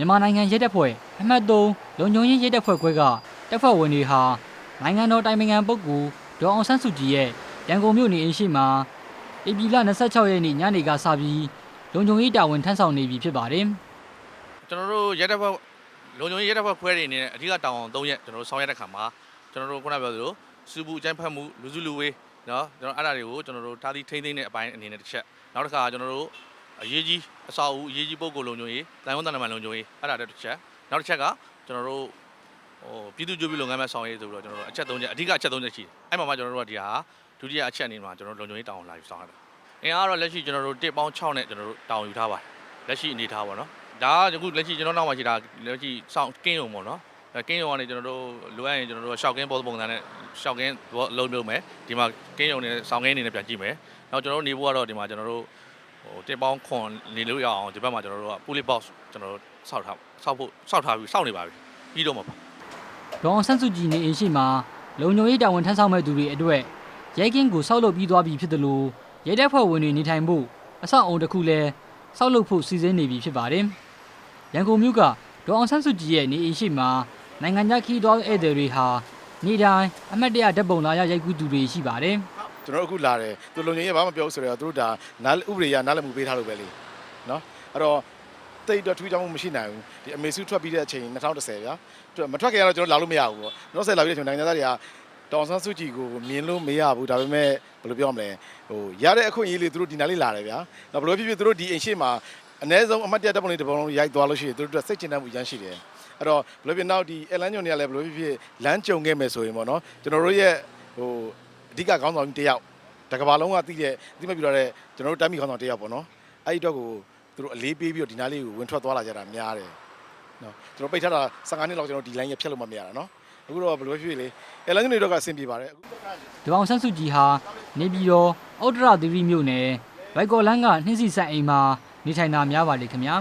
မြန်မာနိုင်ငံရဲတပ်ဖွဲ့အမှတ်3လုံခြုံရေးရဲတပ်ဖွဲ့ခွဲကတပ်ဖွဲ့ဝင်တွေဟာနိုင်ငံတော်တိုင်ပင်ခံပုဂ္ဂိုလ်ဒေါ်အောင်ဆန်းစုကြည်ရဲ့ရန်ကုန်မြို့နေအိမ်ရှိမှာဧပြီလ26ရက်နေ့ညနေကစပြီးလုံခြုံရေးတာဝန်ထမ်းဆောင်နေပြီဖြစ်ပါတယ်။ကျွန်တော်တို့ရဲတပ်ဖွဲ့လုံခြုံရေးရဲတပ်ဖွဲ့ခွဲတွေအနေနဲ့အဓိကတောင်းအောင်၃ရက်ကျွန်တော်တို့ဆောင်ရွက်တဲ့ခါမှာကျွန်တော်တို့ခုနပြောသလိုစူပူအကြမ်းဖက်မှုလူစုလူဝေးနော်ကျွန်တော်အဲ့ဒါတွေကိုကျွန်တော်တို့ထားသီးထိမ့်သိမ့်တဲ့အပိုင်းအနေနဲ့တစ်ချက်နောက်တစ်ခါကျွန်တော်တို့ အရေးကြီးအဆောက်အဦအရေးကြီးပုံကိုလုံခြုံရေးတိုင်ဝန်တန်တမန်လုံခြုံရေးအဲ့ဒါတစ်ချက်နောက်တစ်ချက်ကကျွန်တော်တို့ဟိုပြည်သူ့ကြိုးပြီးလုပ်ငန်းမဲ့ဆောင်ရေးဆိုပြီးတော့ကျွန်တော်တို့အချက်၃ချက်အဓိကအချက်၃ချက်ရှိတယ်အဲ့မှာမှကျွန်တော်တို့ကဒီဟာဒုတိယအချက်အနေမှာကျွန်တော်တို့လုံခြုံရေးတောင်းလာယူဆောင်ရတယ်အင်အားကတော့လက်ရှိကျွန်တော်တို့တစ်ပေါင်း6နဲ့ကျွန်တော်တို့တောင်းယူထားပါတယ်လက်ရှိအနေထားပါတော့ဒါကအခုလက်ရှိကျွန်တော်နောက်မှာရှိတာလက်ရှိစောင့်ကင်းရုံပေါ့နော်အဲကင်းရုံကနေကျွန်တော်တို့လိုအပ်ရင်ကျွန်တော်တို့ရှောက်ကင်းပေါ်ပုံစံနဲ့ရှောက်ကင်းလုံးလုံးမယ်ဒီမှာကင်းရုံနဲ့စောင့်ကင်းအနေနဲ့ပြန်ကြည့်မယ်နောက်ကျွန်တော်တို့နေဖို့ကတော့ဒီမှာကျွန်တော်တို့ ဟိုတင်ပေါင်းခွန်နေလို့ရအောင်ဒီဘက်မှာကျွန်တော်တို့က pulley box ကျွန်တော်တို့စောက်ထားစောက်ဖို့စောက်ထားပြီးစောက်နေပါပြီပြီးတော့မှာပါဒေါ်အောင်ဆန်းစုကြည်နေအိမ်ရှိမှာလုံခြုံရေးတာဝန်ထမ်းဆောင်မဲ့သူတွေအတွက်ရဲကင်းကိုစောက်လုပ်ပြီးသွားပြီဖြစ်တယ်လို့ရဲတပ်ဖွဲ့ဝင်တွေနေထိုင်ဖို့အဆောက်အုံတစ်ခုလည်းစောက်လုပ်ဖို့စီစဉ်နေပြီဖြစ်ပါတယ်ရန်ကုန်မြို့ကဒေါ်အောင်ဆန်းစုကြည်ရဲ့နေအိမ်ရှိမှာနိုင်ငံခြားခီးသွားဧည့်သည်တွေဟာနေ့တိုင်းအမတ်တရဓာတ်ပုံလာရရိုက်ကူးသူတွေရှိပါတယ် ကျွန်တော်တို့အခုလာတယ်သူလုံငင်းရဘာမှမပြောဘူးဆိုတော့သူတို့ဒါနားဥပဒေရနားလည်မှုပေးထားလို့ပဲလေနော်အဲ့တော့တိတ်တော့ထူးခြားမှုမရှိနိုင်ဘူးဒီအမေစုထွက်ပြီးတဲ့အချိန်2010ဗျာသူမထွက်ခင်ကတော့ကျွန်တော်လာလို့မရဘူးပေါ့နောက်ဆက်လာပြီးတဲ့အချိန်နိုင်ငံသားတွေကတောင်ဆန်းစုကြည်ကိုမြင်လို့မရဘူးဒါပေမဲ့ဘယ်လိုပြောမလဲဟိုရတဲ့အခွင့်အရေးလေးသူတို့ဒီနားလေးလာတယ်ဗျာနောက်ဘယ်လိုဖြစ်ဖြစ်သူတို့ဒီအိမ်ရှိမှာအ ਨੇ ဆုံးအမတ်တရတပ်ပုံလေးတစ်ပုံလုံးရိုက်သွားလို့ရှိရင်သူတို့အတွက်စိတ်ချမ်းသာမှုရမ်းရှိတယ်အဲ့တော့ဘယ်လိုဖြစ်နောက်ဒီအလန်းညုံတွေကလည်းဘယ်လိုဖြစ်ဖြစ်လမ်းကြုံခဲ့မယ်ဆိုရင်ပေါ့နော်ကျွန်တော်တို့ရဲ့ဟို အဓိကခေါင်းဆောင်ကြီးတစ်ယောက်တကဘာလုံးကသိတဲ့သိမပြတော့တဲ့ကျွန်တော်တို့တိုင်းပြည်ခေါင်းဆောင်တယောက်ပေါ့နော်အဲ့ဒီတော့ကိုသူတို့အလေးပေးပြီးတော့ဒီနားလေးကိုဝင်ထွက်သွားလာကြတာများတယ်နော်ကျွန်တော်ပိတ်ထားတာ15နှစ်လောက်ကျွန်တော်ဒီ line ရဖြတ်လို့မမရတာနော်အခုတော့ဘယ်လိုဖြစ်ဖြစ်လေအဲလမ်းညွှန်တွေတော့ကအဆင်ပြေပါတယ်အခုဒေါ်အောင်ဆန်းစုကြည်ဟာနေပြည်တော်ဩဒရသီရိမြို့နယ်ဘိုက်ကော်လန်းကနှင်းစီဆိုင်အိမ်မှာနေထိုင်တာများပါလေခင်ဗျာ